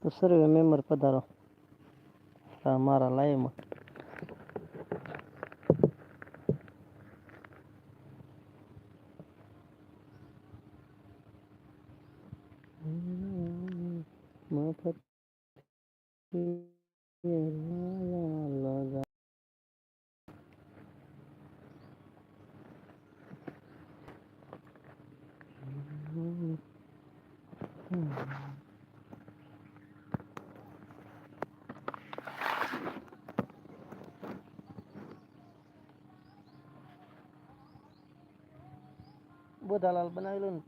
તો સર્વે મેમ્બર પધારો. મારા લાઈવમાં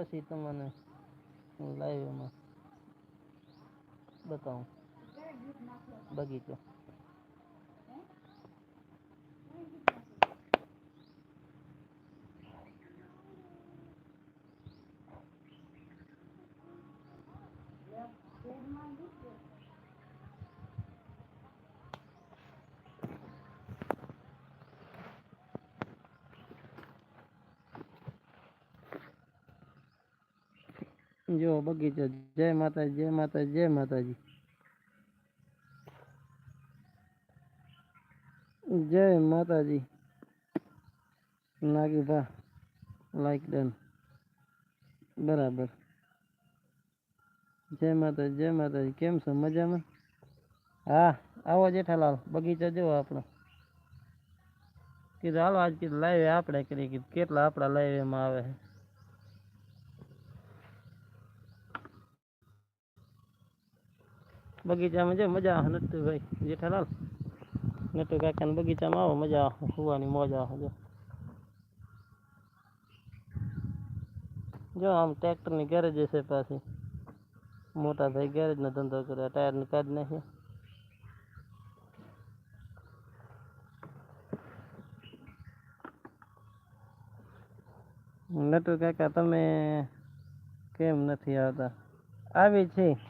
પછી તમને હું લાઈવમાં બતાવું. બગીચો. જો બગીચો જય માતાજી જય માતાજી જય માતાજી જય માતાજી નાગી ભા લાઈક ડન બરાબર જય માતાજી જય માતાજી કેમ છો મજામાં હા આવો જેઠાલાલ બગીચો જુઓ આપણો કીધું હાલો આજ કીધું લાઈવ આપણે કરી કીધું કેટલા આપણા લાઈવ એમાં આવે છે બગીચામાં જો મજા આવે નતું ભાઈ, જેઠાલાલ. નટુ કાકાને બગીચામાં આવો, મજા હોવાની મજા આવે, જો. જો આમ ટ્રેક્ટરની ગેરેજ છે પાછી. મોટા ભાઈ ગેરેજનો ધંધો કર્યો ટાયરની કાઢ નાખે. નટુ કાકા, તમે કેમ નથી આવતા? આવી છે.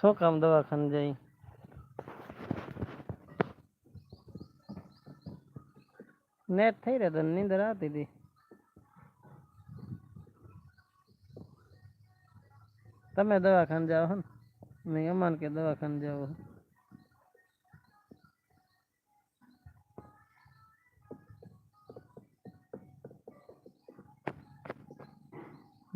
શું કામ દવાખાને જઈ? નેટ થઈ રહ્યો તો નીંદર આવતી હતી. તમે દવાખાને જાઓ ને. મેં અમાન કે દવાખાને જાઓ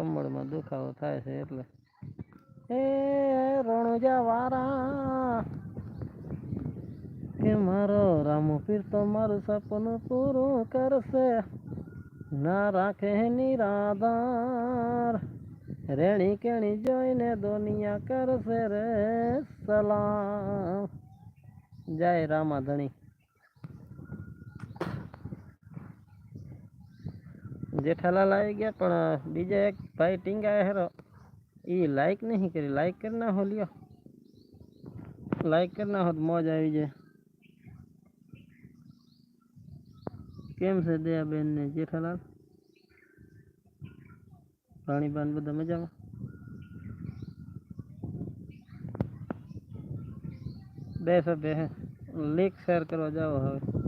કમળમાં દુખાવો થાય છે એટલે. એ રણુજા વારા કે મારો રામો પીર મારું સપનું પૂરું કરશે. ના રાખે નિરાધાર, રેણી કેણી જોઈને દુનિયા કરશે રે સલામ. જય રામા જેઠાલાલ આવી ગયા પણ બીજા એક ભાઈ ટીંગાય હેરો એ લાઈક નહીં કરી લાઈક કરી નાખો લ્યો લાઈક કરી નાખો તો મોજ આવી જાય કેમ છે દયાબેન ને જેઠાલાલ રાણીબાન બધા મજામાં બેસો બે લીક શેર કરવા જાઓ હવે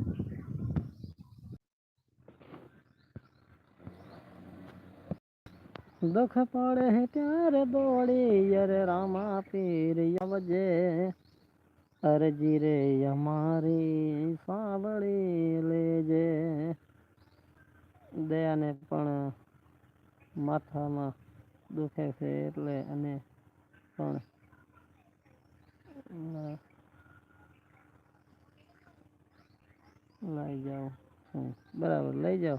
દુઃખ પડે ત્યારે દોડી, અરે રામા પીર આવજે. અરજી રે અમારી સાંભળી લેજે. દયાને પણ માથામાં દુખે છે એટલે અને પણ લઈ જાઓ બરાબર, લઈ જાઓ.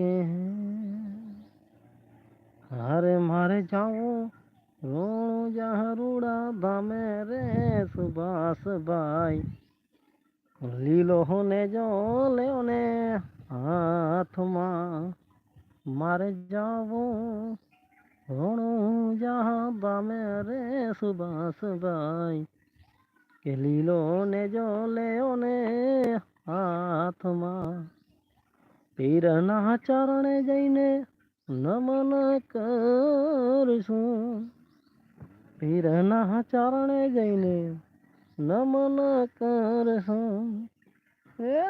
کے ہیں۔ ہارے مارے جاؤں رو جہاں روڑا دا میرے صبح صبائی لیلو ہونے جو لے ہونے ہاتھ ماں۔ مارے جاؤں، رونو جہاں دا میرے صبح صبائی کہ لیلو نے جو لے ہونے ہاتھ ماں۔ પીરના ચરણે જઈને નમન કરશું. પીરના ચરણે જઈને નમન કરશું. એ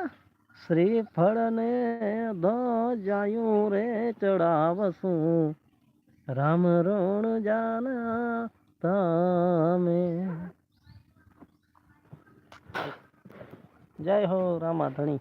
શ્રીફળને ધજાયું રે ચડાવશું. રામ રણ જાના તમે. જય હો રામાધણી.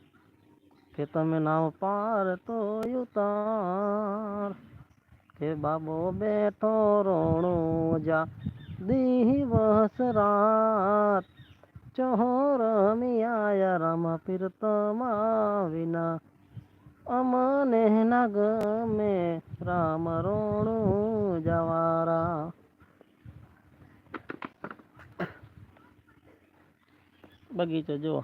કે તમે નાવ પાર તો ઉતાર કે બાબો બેઠો રોણું જા, દિવસ રાત. ચોર મિયા રમ પીરતમા વિના. અમને ના ગમે રામ રોણું જવારા. બગીચો જુઓ.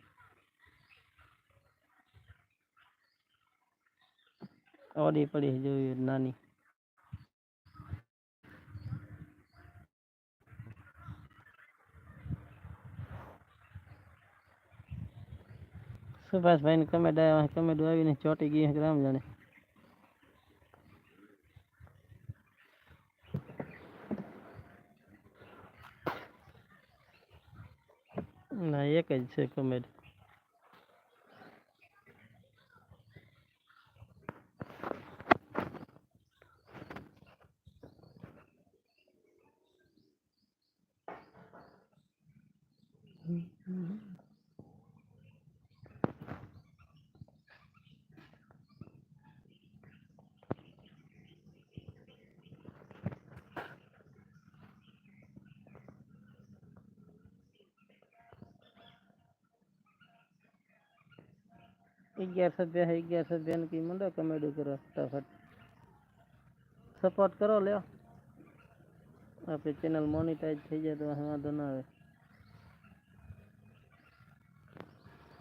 ઓડી પડી જોયું નાની. સુભાષભાઈ ને કમેડ આવ્યા કમેડ આવીને ચોટી ગઈ ગ્રામ રામ જાણે. ના, એક જ છે કમેન્ટ અગિયાર સભ્ય હે, અગિયાર સભ્ય ને કઈ મંડો કમેડી કરો, ફટાફટ. સપોર્ટ કરો લ્યો. આપણી ચેનલ મોનિટાઈઝ થઈ જાય તો વાંધો ના આવે.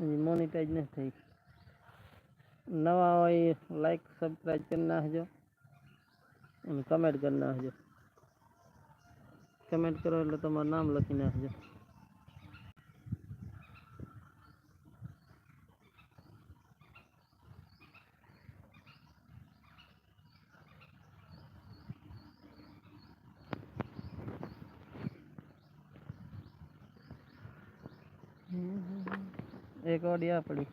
હજી મોનિટાઈઝ નથી થઈ. નવા હોય લાઈક સબસ્ક્રાઈબ કરી નાખજો અને કમેન્ટ કરી નાખજો. કમેન્ટ કરો એટલે તમારું નામ લખી નાખજો. એક ઓડી આ પડી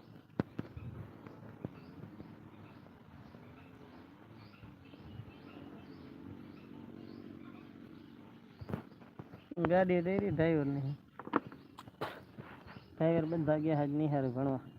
ગાડી દઈ રહી ડ્રાઈવર નહીં ડ્રાઈવર બધા ગયા હાજ નિહારે ભણવા.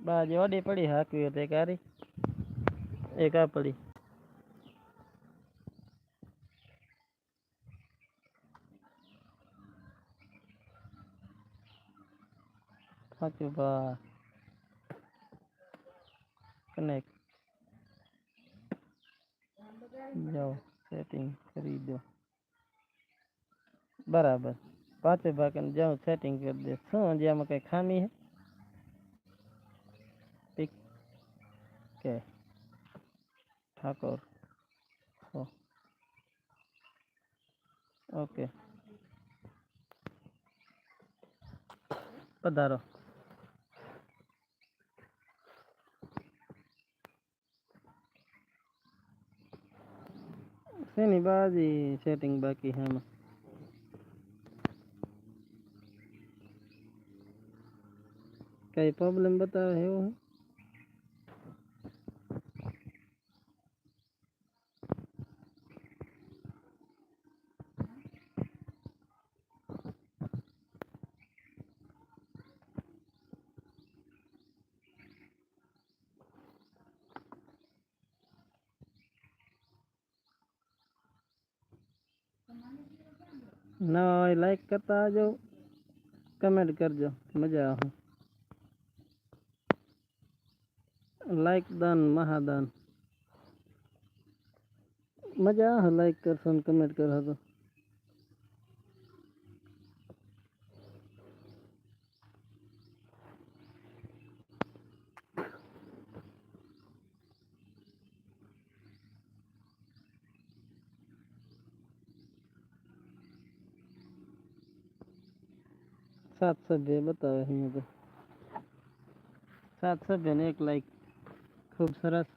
બાજી ઓડી પડી હાકવી હતી એક હારી એક આ પડી સાચું ભા કનેક્ટ જાઓ સેટિંગ કરી દો બરાબર પાંચે ભાગને જાઉં સેટિંગ કરી દે શું હજી આમાં કઈ ખામી હે કે ઠાકોર ઓ ઓકે પધારો શેની બાજી સેટિંગ બાકી છે એમાં કઈ પ્રોબ્લેમ બતાવે છે એવું کرتا آ جاؤ کمنٹ کر جاؤ مجھے آ لائک دان مہا دان مجھے آ لائک کر سن کمنٹ کر تو સાત સભ્ય બતાવે અહીંયા તો સાત સભ્ય ને એક લાઈક ખૂબ સરસ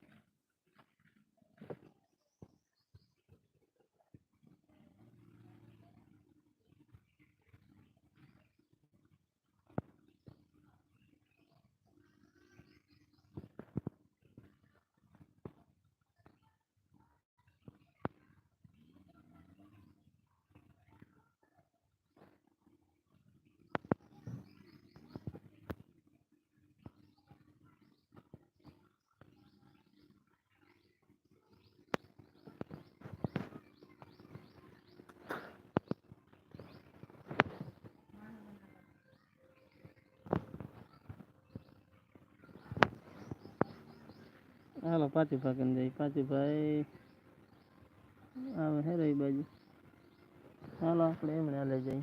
હાલો, પાછી ભાગન જાય. પાછી ભાઈ, આવે હે રહી બાજુ. હાલો, આપણે એમણે હાલે જઈએ.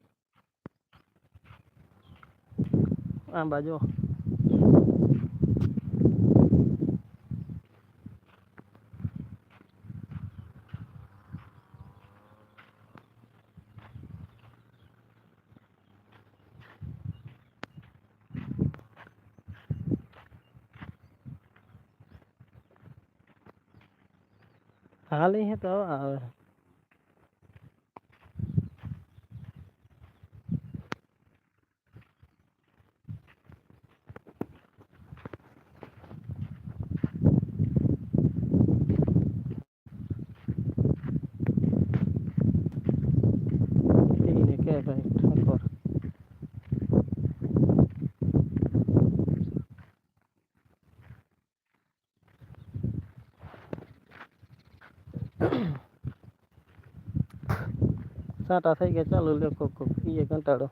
આ બાજુ હાલી હે તો આવે સાટા થઈ ગયા ચાલુ લે કોક કોક પીએ કંટાળો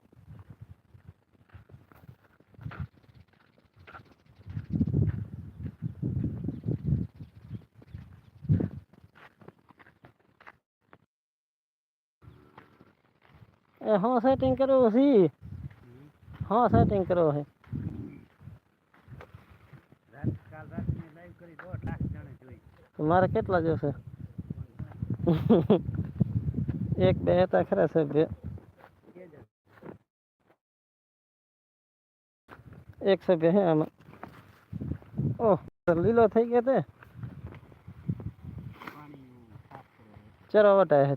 એ હા સેટિંગ કરવું છે હા સેટિંગ કરવો છે તો મારે કેટલા જોશે એક બે હતા ખરા છે બે એક સભ્ય હે આમાં ઓહ તો લીલો થઈ ગયો તે ચરો વટાય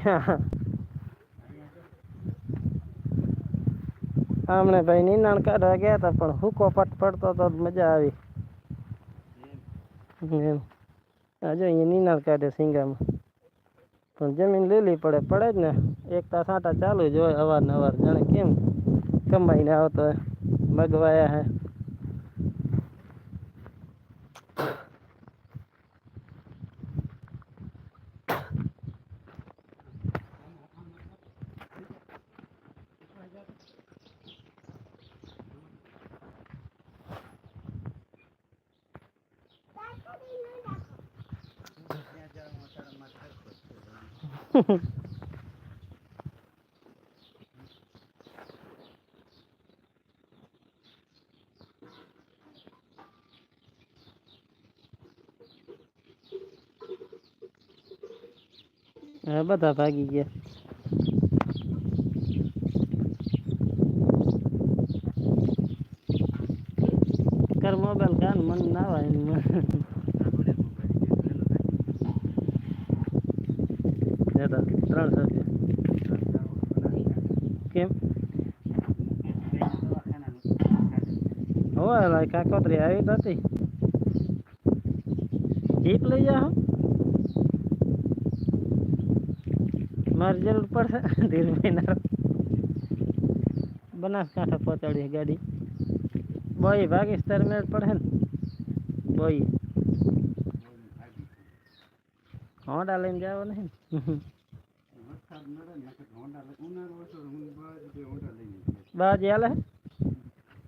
આમણે ભાઈ નિનાણ કાઢવા ગયા હતા પણ હુકો પટ પડતો તો મજા આવી. એમ. આ જો અહીંયા નિનાણ કાઢે સિંગામાં. પણ જમીન લીલી પડે પડે જ ને. એક તાસ આટા ચાલુ જ હોય અવારનવાર. જાણે કેમ કમાઈને આવતો હોય. મગવાયા હે. હા બધા ભાગી ગયા કર મોબાઈલ કાન મન ના આવે એમાં. જતા ત્રણસો કેમ હોય લાય કાકોત્રી આવી તો હતી જીપ લઈ જા મારી જરૂર પડશે ધીરુભાઈ ના બનાસકાંઠા પહોંચાડી ગાડી બોઈ ભાગીશ તારે મેળ પડે ને બોઈ હોન્ડા લઈને જાવ નહીં બાજી હાલે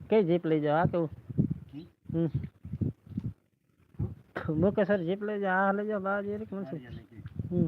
કઈ જીપ લઈ જાવ આ કેવું હમ મૂકે સર જીપ લઈ જાવ આ લઈ જાવ બાજી રે મને હમ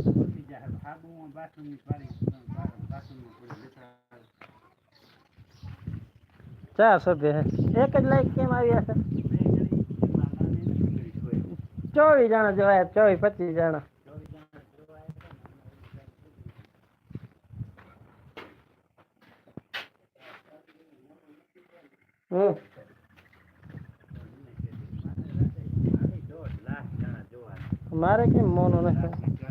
ચાર સભ્ય હે. એક જ લાઈક કેમ આવ્યા છે ચોવીસ જણા જોયા ચોવીસ, પચીસ જણા. હમ. મારે કેમ મોનો નથી?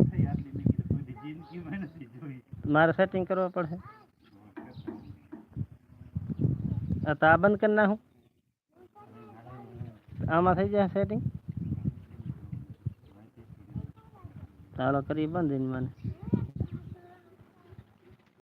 મારે સેટિંગ કરવા પડશે. આ તો આ બંધ કરી નાખું. આમાં થઈ જાય સેટિંગ ચાલો, કરી બંધ એની મને.